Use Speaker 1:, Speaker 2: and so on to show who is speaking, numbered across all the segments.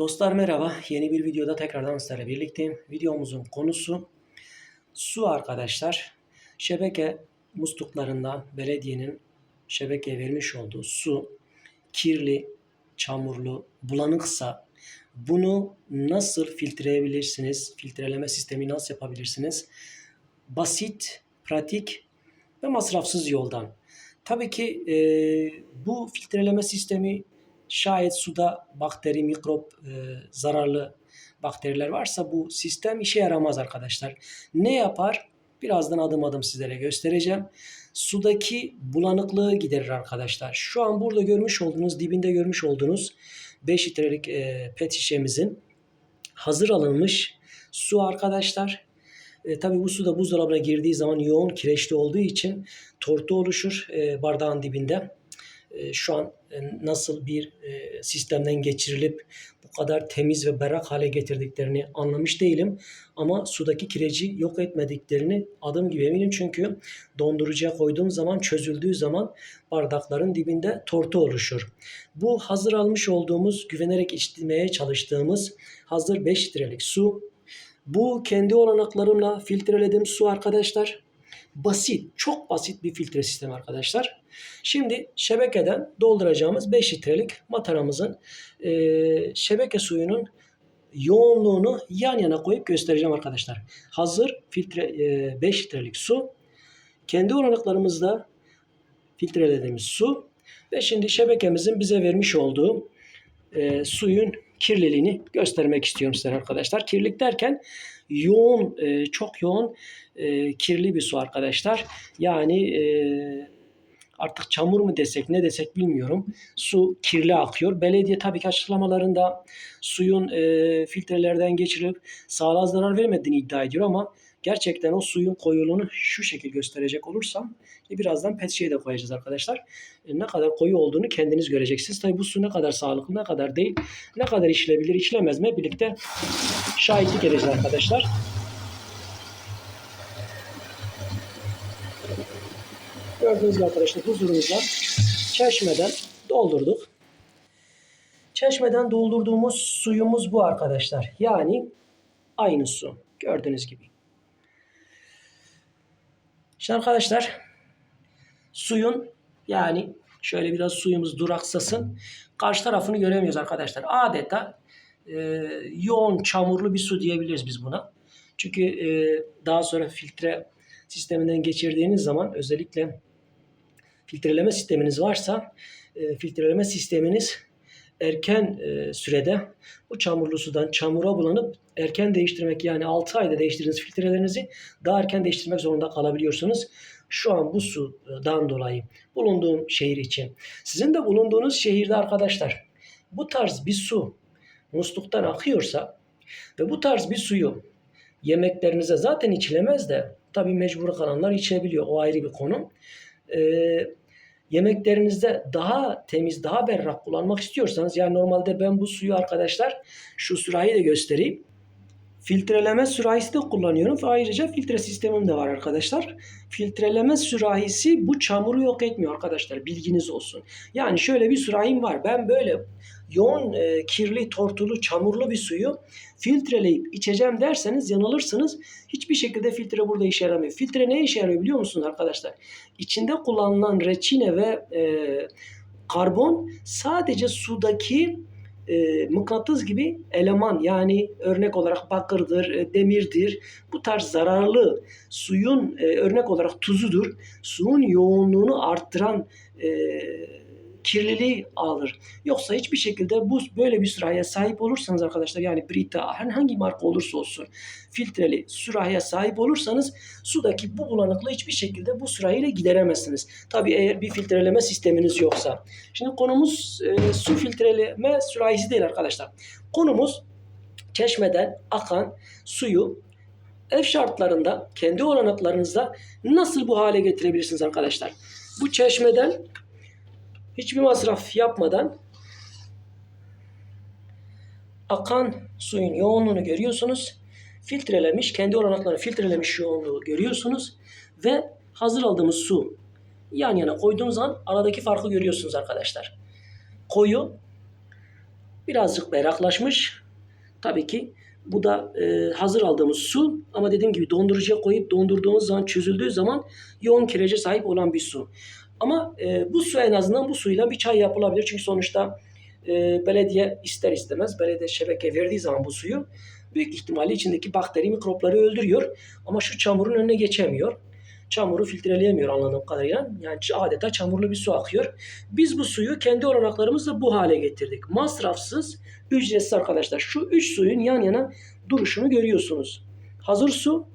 Speaker 1: Dostlar merhaba. Yeni bir videoda tekrardan sizlerle birlikteyim. Videomuzun konusu su arkadaşlar. Şebeke musluklarında belediyenin şebekeye vermiş olduğu su kirli, çamurlu, bulanıksa bunu nasıl filtreleyebilirsiniz? Filtreleme sistemi nasıl yapabilirsiniz? Basit, pratik ve masrafsız yoldan. Tabii ki e, bu filtreleme sistemi şayet suda bakteri, mikrop, e, zararlı bakteriler varsa bu sistem işe yaramaz arkadaşlar. Ne yapar? Birazdan adım adım sizlere göstereceğim. Sudaki bulanıklığı giderir arkadaşlar. Şu an burada görmüş olduğunuz, dibinde görmüş olduğunuz 5 litrelik e, pet şişemizin hazır alınmış su arkadaşlar. E, tabii bu su da buzdolabına girdiği zaman yoğun kireçli olduğu için tortu oluşur e, bardağın dibinde. E, şu an e, nasıl bir e, sistemden geçirilip bu kadar temiz ve berrak hale getirdiklerini anlamış değilim. Ama sudaki kireci yok etmediklerini adım gibi eminim. Çünkü dondurucuya koyduğum zaman çözüldüğü zaman bardakların dibinde tortu oluşur. Bu hazır almış olduğumuz, güvenerek içmeye çalıştığımız hazır 5 litrelik su. Bu kendi olanaklarımla filtrelediğim su arkadaşlar. Basit, çok basit bir filtre sistemi arkadaşlar. Şimdi şebekeden dolduracağımız 5 litrelik mataramızın e, şebeke suyunun yoğunluğunu yan yana koyup göstereceğim arkadaşlar. Hazır filtre e, 5 litrelik su. Kendi olanaklarımızda filtrelediğimiz su ve şimdi şebekemizin bize vermiş olduğu e, suyun kirliliğini göstermek istiyorum size arkadaşlar. Kirlilik derken yoğun, e, çok yoğun e, kirli bir su arkadaşlar. Yani e, artık çamur mu desek ne desek bilmiyorum. Su kirli akıyor. Belediye tabii ki açıklamalarında suyun e, filtrelerden geçirilip sağlığa zarar vermediğini iddia ediyor ama gerçekten o suyun koyuluğunu şu şekilde gösterecek olursam e, birazdan pet şişeye de koyacağız arkadaşlar. E, ne kadar koyu olduğunu kendiniz göreceksiniz. Tabii bu su ne kadar sağlıklı ne kadar değil ne kadar işlebilir işlemez mi birlikte şahitlik edeceğiz arkadaşlar. Gördüğünüz gibi arkadaşlar huzurumuzda çeşmeden doldurduk. Çeşmeden doldurduğumuz suyumuz bu arkadaşlar. Yani aynı su. Gördüğünüz gibi. Şimdi arkadaşlar suyun yani şöyle biraz suyumuz duraksasın. Karşı tarafını göremiyoruz arkadaşlar. Adeta e, yoğun çamurlu bir su diyebiliriz biz buna. Çünkü e, daha sonra filtre sisteminden geçirdiğiniz zaman özellikle filtreleme sisteminiz varsa e, filtreleme sisteminiz erken e, sürede bu çamurlu sudan çamura bulanıp erken değiştirmek yani 6 ayda değiştirdiğiniz filtrelerinizi daha erken değiştirmek zorunda kalabiliyorsunuz. Şu an bu sudan dolayı bulunduğum şehir için. Sizin de bulunduğunuz şehirde arkadaşlar bu tarz bir su musluktan akıyorsa ve bu tarz bir suyu yemeklerinize zaten içilemez de tabii mecbur kalanlar içebiliyor. O ayrı bir konu. Ee, yemeklerinizde daha temiz, daha berrak kullanmak istiyorsanız yani normalde ben bu suyu arkadaşlar şu sürahi de göstereyim. Filtreleme sürahisi de kullanıyorum ayrıca filtre sistemim de var arkadaşlar. Filtreleme sürahisi bu çamuru yok etmiyor arkadaşlar bilginiz olsun. Yani şöyle bir sürahim var ben böyle yoğun e, kirli, tortulu, çamurlu bir suyu filtreleyip içeceğim derseniz yanılırsınız. Hiçbir şekilde filtre burada işe yaramıyor. Filtre ne işe yarıyor biliyor musunuz arkadaşlar? İçinde kullanılan reçine ve e, karbon sadece sudaki e, mıknatıs gibi eleman yani örnek olarak bakırdır, e, demirdir. Bu tarz zararlı suyun e, örnek olarak tuzudur. Suyun yoğunluğunu arttıran e, kirliliği alır. Yoksa hiçbir şekilde bu böyle bir sürahiye sahip olursanız arkadaşlar yani Brita herhangi marka olursa olsun filtreli sürahiye sahip olursanız sudaki bu bulanıklığı hiçbir şekilde bu sürahiyle gideremezsiniz. Tabii eğer bir filtreleme sisteminiz yoksa. Şimdi konumuz e, su filtreleme sürahisi değil arkadaşlar. Konumuz çeşmeden akan suyu ev şartlarında kendi olanaklarınızda nasıl bu hale getirebilirsiniz arkadaşlar? Bu çeşmeden hiçbir masraf yapmadan akan suyun yoğunluğunu görüyorsunuz. Filtrelemiş, kendi olanaklarını filtrelemiş yoğunluğu görüyorsunuz. Ve hazır aldığımız su yan yana koyduğumuz zaman aradaki farkı görüyorsunuz arkadaşlar. Koyu, birazcık berraklaşmış. Tabii ki bu da e, hazır aldığımız su ama dediğim gibi dondurucuya koyup dondurduğumuz zaman çözüldüğü zaman yoğun kirece sahip olan bir su. Ama e, bu su en azından bu suyla bir çay yapılabilir. Çünkü sonuçta e, belediye ister istemez belediye şebeke verdiği zaman bu suyu büyük ihtimalle içindeki bakteri mikropları öldürüyor. Ama şu çamurun önüne geçemiyor. Çamuru filtreleyemiyor anladığım kadarıyla. Yani adeta çamurlu bir su akıyor. Biz bu suyu kendi olanaklarımızla bu hale getirdik. Masrafsız, ücretsiz arkadaşlar. Şu üç suyun yan yana duruşunu görüyorsunuz. Hazır su,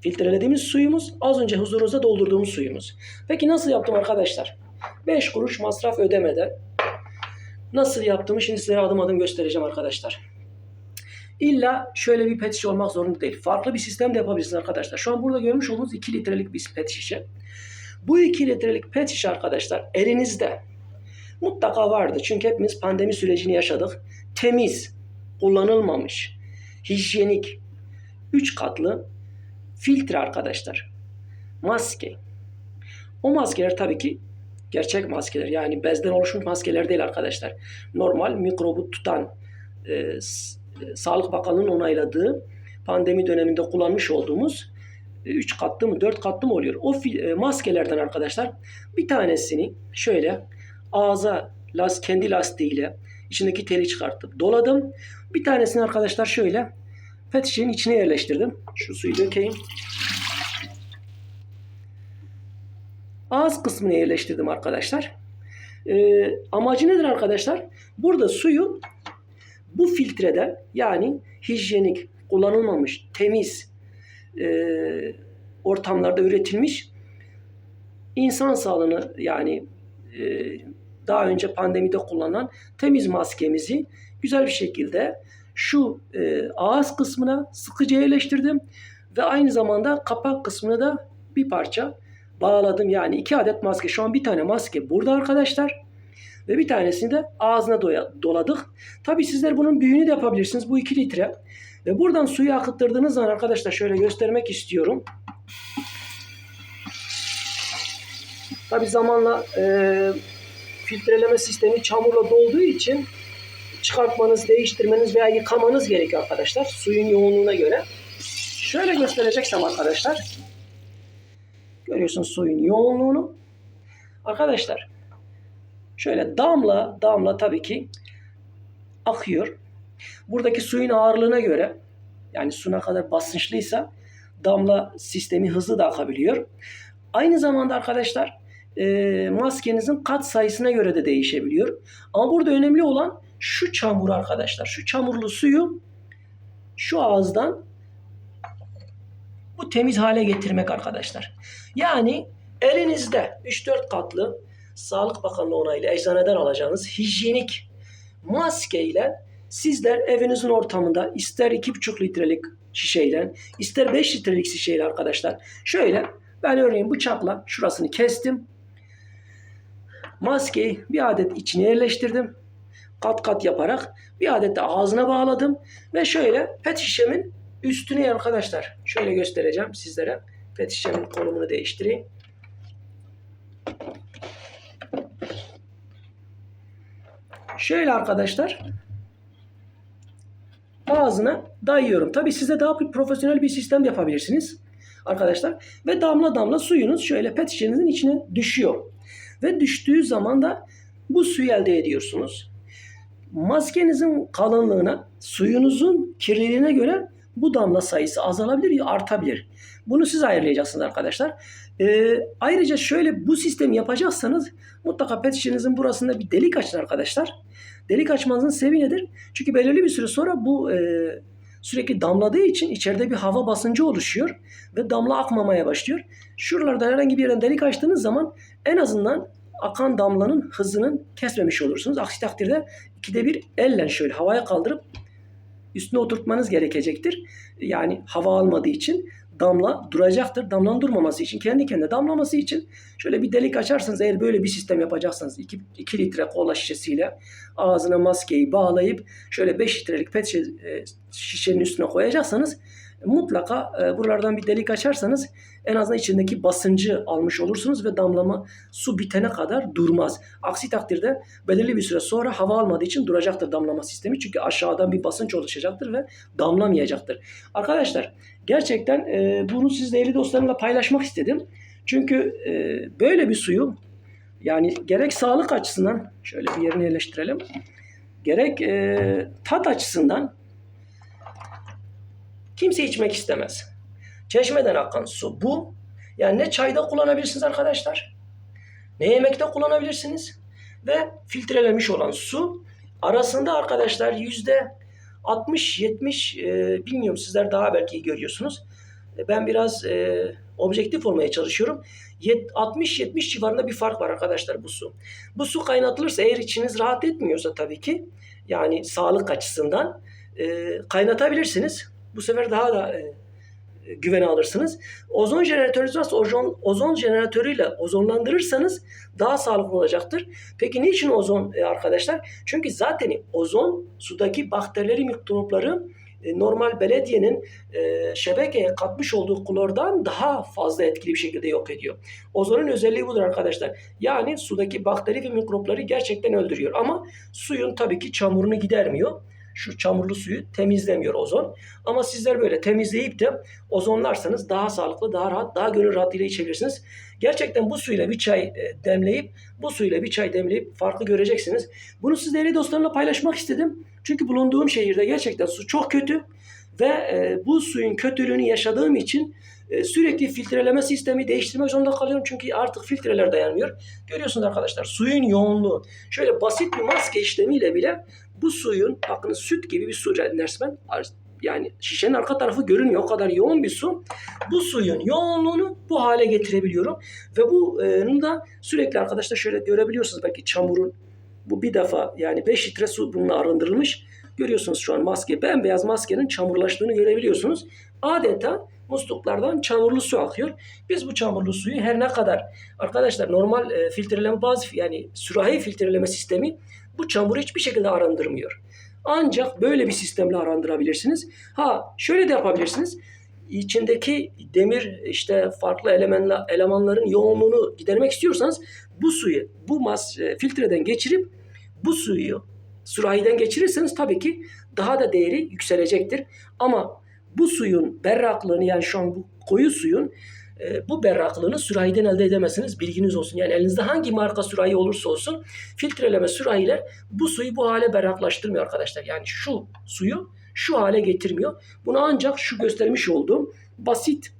Speaker 1: filtrelediğimiz suyumuz, az önce huzurunuza doldurduğumuz suyumuz. Peki nasıl yaptım arkadaşlar? 5 kuruş masraf ödemeden nasıl yaptığımı şimdi size adım adım göstereceğim arkadaşlar. İlla şöyle bir pet şişe olmak zorunda değil. Farklı bir sistem de yapabilirsiniz arkadaşlar. Şu an burada görmüş olduğunuz 2 litrelik bir pet şişe. Bu 2 litrelik pet şişe arkadaşlar elinizde mutlaka vardı. Çünkü hepimiz pandemi sürecini yaşadık. Temiz, kullanılmamış, hijyenik, 3 katlı filtre arkadaşlar. Maske. O maskeler tabii ki gerçek maskeler. Yani bezden oluşmuş maskeler değil arkadaşlar. Normal mikrobu tutan e, Sağlık Bakanlığı'nın onayladığı pandemi döneminde kullanmış olduğumuz 3 katlı mı 4 katlı mı oluyor? O maskelerden arkadaşlar bir tanesini şöyle ağza las, kendi lastiğiyle içindeki teli çıkartıp doladım. Bir tanesini arkadaşlar şöyle pet şişenin içine yerleştirdim. Şu suyu dökeyim. Ağız kısmına yerleştirdim arkadaşlar. Ee, amacı nedir arkadaşlar? Burada suyu bu filtreden yani hijyenik, kullanılmamış, temiz e, ortamlarda üretilmiş insan sağlığını yani e, daha önce pandemide kullanılan temiz maskemizi güzel bir şekilde şu e, ağız kısmına sıkıca yerleştirdim ve aynı zamanda kapak kısmına da bir parça bağladım. Yani iki adet maske. Şu an bir tane maske burada arkadaşlar. Ve bir tanesini de ağzına doya, doladık. Tabi sizler bunun büyüğünü de yapabilirsiniz. Bu 2 litre. Ve buradan suyu akıttırdığınız zaman arkadaşlar şöyle göstermek istiyorum. Tabi zamanla e, filtreleme sistemi çamurla dolduğu için çıkartmanız, değiştirmeniz veya yıkamanız gerekiyor arkadaşlar. Suyun yoğunluğuna göre. Şöyle göstereceksem arkadaşlar. Görüyorsunuz suyun yoğunluğunu. Arkadaşlar Şöyle damla damla tabii ki akıyor. Buradaki suyun ağırlığına göre yani su ne kadar basınçlıysa damla sistemi hızlı da akabiliyor. Aynı zamanda arkadaşlar e, maskenizin kat sayısına göre de değişebiliyor. Ama burada önemli olan şu çamur arkadaşlar. Şu çamurlu suyu şu ağızdan bu temiz hale getirmek arkadaşlar. Yani elinizde 3-4 katlı Sağlık Bakanlığı onaylı eczaneden alacağınız hijyenik maske ile sizler evinizin ortamında ister 2,5 litrelik şişeyle ister 5 litrelik şişeyle arkadaşlar şöyle ben örneğin bıçakla şurasını kestim. Maskeyi bir adet içine yerleştirdim. Kat kat yaparak bir adet de ağzına bağladım. Ve şöyle pet şişemin üstüne arkadaşlar şöyle göstereceğim sizlere. Pet şişemin konumunu değiştireyim. Şöyle arkadaşlar ağzına dayıyorum. Tabi size daha profesyonel bir sistem yapabilirsiniz arkadaşlar. Ve damla damla suyunuz şöyle pet şişenizin içine düşüyor. Ve düştüğü zaman da bu suyu elde ediyorsunuz. Maskenizin kalınlığına, suyunuzun kirliliğine göre bu damla sayısı azalabilir artabilir. Bunu siz ayarlayacaksınız arkadaşlar. Ee, ayrıca şöyle bu sistemi yapacaksanız mutlaka pet şişenizin burasında bir delik açın arkadaşlar. Delik açmanızın sebebi nedir? Çünkü belirli bir süre sonra bu e, sürekli damladığı için içeride bir hava basıncı oluşuyor ve damla akmamaya başlıyor. Şuralarda herhangi bir yerden delik açtığınız zaman en azından akan damlanın hızının kesmemiş olursunuz. Aksi takdirde ikide bir elle şöyle havaya kaldırıp üstüne oturtmanız gerekecektir. Yani hava almadığı için damla duracaktır. Damlanın durmaması için, kendi kendine damlaması için şöyle bir delik açarsanız eğer böyle bir sistem yapacaksanız 2, 2 litre kola şişesiyle ağzına maskeyi bağlayıp şöyle 5 litrelik pet şişenin üstüne koyacaksanız mutlaka e, buralardan bir delik açarsanız en azından içindeki basıncı almış olursunuz ve damlama su bitene kadar durmaz. Aksi takdirde belirli bir süre sonra hava almadığı için duracaktır damlama sistemi. Çünkü aşağıdan bir basınç oluşacaktır ve damlamayacaktır. Arkadaşlar gerçekten e, bunu siz değerli dostlarımla paylaşmak istedim. Çünkü e, böyle bir suyu yani gerek sağlık açısından şöyle bir yerine yerleştirelim. Gerek e, tat açısından kimse içmek istemez. Çeşmeden akan su bu. Yani ne çayda kullanabilirsiniz arkadaşlar. Ne yemekte kullanabilirsiniz. Ve filtrelenmiş olan su arasında arkadaşlar yüzde 60-70 e, bilmiyorum sizler daha belki görüyorsunuz. Ben biraz e, objektif olmaya çalışıyorum. Yet- 60-70 civarında bir fark var arkadaşlar bu su. Bu su kaynatılırsa eğer içiniz rahat etmiyorsa tabii ki yani sağlık açısından e, kaynatabilirsiniz. Bu sefer daha da e, güvene alırsınız. Ozon jeneratörünüz varsa ozon, ozon jeneratörüyle ozonlandırırsanız daha sağlıklı olacaktır. Peki niçin ozon e, arkadaşlar? Çünkü zaten ozon sudaki bakterileri, mikropları e, normal belediyenin e, şebekeye katmış olduğu klordan daha fazla etkili bir şekilde yok ediyor. Ozonun özelliği budur arkadaşlar. Yani sudaki bakteri ve mikropları gerçekten öldürüyor. Ama suyun tabii ki çamurunu gidermiyor. Şu çamurlu suyu temizlemiyor ozon. Ama sizler böyle temizleyip de ozonlarsanız daha sağlıklı, daha rahat, daha gönül rahatlığıyla içebilirsiniz. Gerçekten bu suyla bir çay e, demleyip, bu suyla bir çay demleyip farklı göreceksiniz. Bunu sizlerle dostlarımla paylaşmak istedim. Çünkü bulunduğum şehirde gerçekten su çok kötü ve e, bu suyun kötülüğünü yaşadığım için e, sürekli filtreleme sistemi değiştirmek zorunda kalıyorum. Çünkü artık filtreler dayanmıyor. Görüyorsunuz arkadaşlar suyun yoğunluğu. Şöyle basit bir maske işlemiyle bile bu suyun bakın süt gibi bir su resmen yani şişenin arka tarafı görünmüyor. O kadar yoğun bir su. Bu suyun yoğunluğunu bu hale getirebiliyorum. Ve bu e, da sürekli arkadaşlar şöyle görebiliyorsunuz belki çamurun bu bir defa yani 5 litre su bununla arındırılmış. Görüyorsunuz şu an maske bembeyaz maskenin çamurlaştığını görebiliyorsunuz. Adeta musluklardan çamurlu su akıyor. Biz bu çamurlu suyu her ne kadar arkadaşlar normal e, filtreleme bazı yani sürahi filtreleme sistemi bu çamuru hiçbir şekilde arındırmıyor. Ancak böyle bir sistemle arındırabilirsiniz. Ha şöyle de yapabilirsiniz. İçindeki demir işte farklı elemanla, elemanların yoğunluğunu gidermek istiyorsanız bu suyu bu mas e, filtreden geçirip bu suyu sürahiden geçirirseniz tabii ki daha da değeri yükselecektir. Ama bu suyun berraklığını yani şu an bu koyu suyun e, bu berraklığını sürahiden elde edemezsiniz. Bilginiz olsun. Yani elinizde hangi marka sürahi olursa olsun filtreleme sürahiler bu suyu bu hale berraklaştırmıyor arkadaşlar. Yani şu suyu şu hale getirmiyor. Bunu ancak şu göstermiş olduğum basit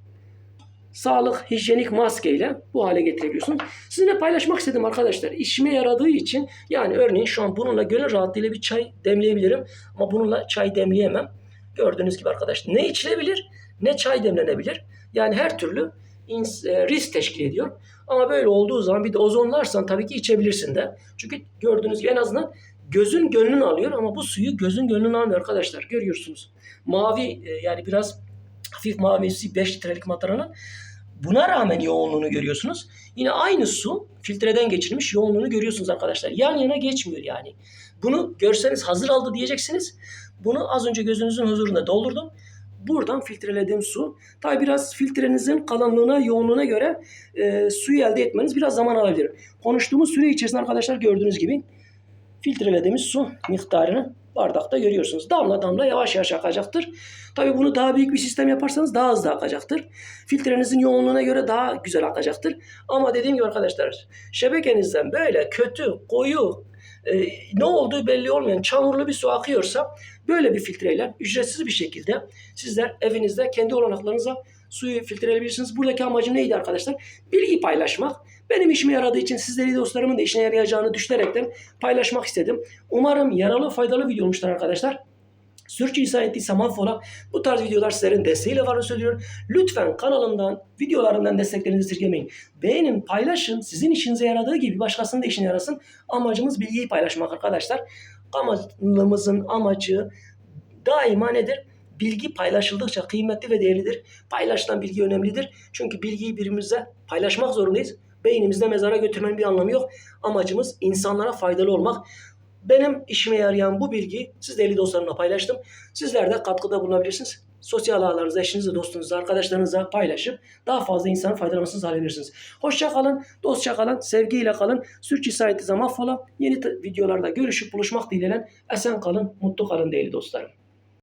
Speaker 1: sağlık hijyenik maskeyle bu hale getirebiliyorsunuz. Sizinle paylaşmak istedim arkadaşlar. İşime yaradığı için yani örneğin şu an bununla gönül rahatlığıyla bir çay demleyebilirim. Ama bununla çay demleyemem. Gördüğünüz gibi arkadaşlar ne içilebilir ne çay demlenebilir. Yani her türlü e, risk teşkil ediyor. Ama böyle olduğu zaman bir de ozonlarsan tabii ki içebilirsin de. Çünkü gördüğünüz gibi en azından gözün gönlünü alıyor ama bu suyu gözün gönlünü almıyor arkadaşlar. Görüyorsunuz. Mavi e, yani biraz hafif mavisi 5 litrelik mataranın buna rağmen yoğunluğunu görüyorsunuz. Yine aynı su filtreden geçirilmiş yoğunluğunu görüyorsunuz arkadaşlar. Yan yana geçmiyor yani. Bunu görseniz hazır aldı diyeceksiniz. Bunu az önce gözünüzün huzurunda doldurdum. Buradan filtrelediğim su. Tabi biraz filtrenizin kalınlığına, yoğunluğuna göre e, suyu elde etmeniz biraz zaman alabilir. Konuştuğumuz süre içerisinde arkadaşlar gördüğünüz gibi filtrelediğimiz su miktarını bardakta görüyorsunuz. Damla damla yavaş yavaş akacaktır. Tabi bunu daha büyük bir sistem yaparsanız daha hızlı akacaktır. Filtrenizin yoğunluğuna göre daha güzel akacaktır. Ama dediğim gibi arkadaşlar şebekenizden böyle kötü, koyu, e, ne olduğu belli olmayan çamurlu bir su akıyorsa böyle bir filtreyle ücretsiz bir şekilde sizler evinizde kendi olanaklarınıza suyu filtreleyebilirsiniz. Buradaki amacım neydi arkadaşlar? Bilgi paylaşmak. Benim işime yaradığı için sizleri dostlarımın da işine yarayacağını düşünerekten paylaşmak istedim. Umarım yaralı faydalı video olmuştur arkadaşlar. Sürçülisan ettiysem affola. Bu tarz videolar sizlerin desteğiyle varını söylüyorum. Lütfen kanalımdan, videolarımdan desteklerinizi esirgemeyin. Beğenin, paylaşın. Sizin işinize yaradığı gibi başkasının da işine yarasın. Amacımız bilgiyi paylaşmak arkadaşlar. Kanalımızın amacı daima nedir? Bilgi paylaşıldıkça kıymetli ve değerlidir. Paylaşılan bilgi önemlidir. Çünkü bilgiyi birbirimize paylaşmak zorundayız. Beynimizde mezara götürmenin bir anlamı yok. Amacımız insanlara faydalı olmak. Benim işime yarayan bu bilgiyi siz değerli dostlarımla paylaştım. Sizler de katkıda bulunabilirsiniz. sosyal ağlarınızda eşinizle, dostunuzla, arkadaşlarınızla paylaşıp daha fazla insanın faydalanmasını sağlayabilirsiniz. Hoşça kalın, dostça kalın, sevgiyle kalın. Sürçüsü zaman affola. Yeni videolarda görüşüp buluşmak dileğiyle esen kalın, mutlu kalın değerli dostlarım.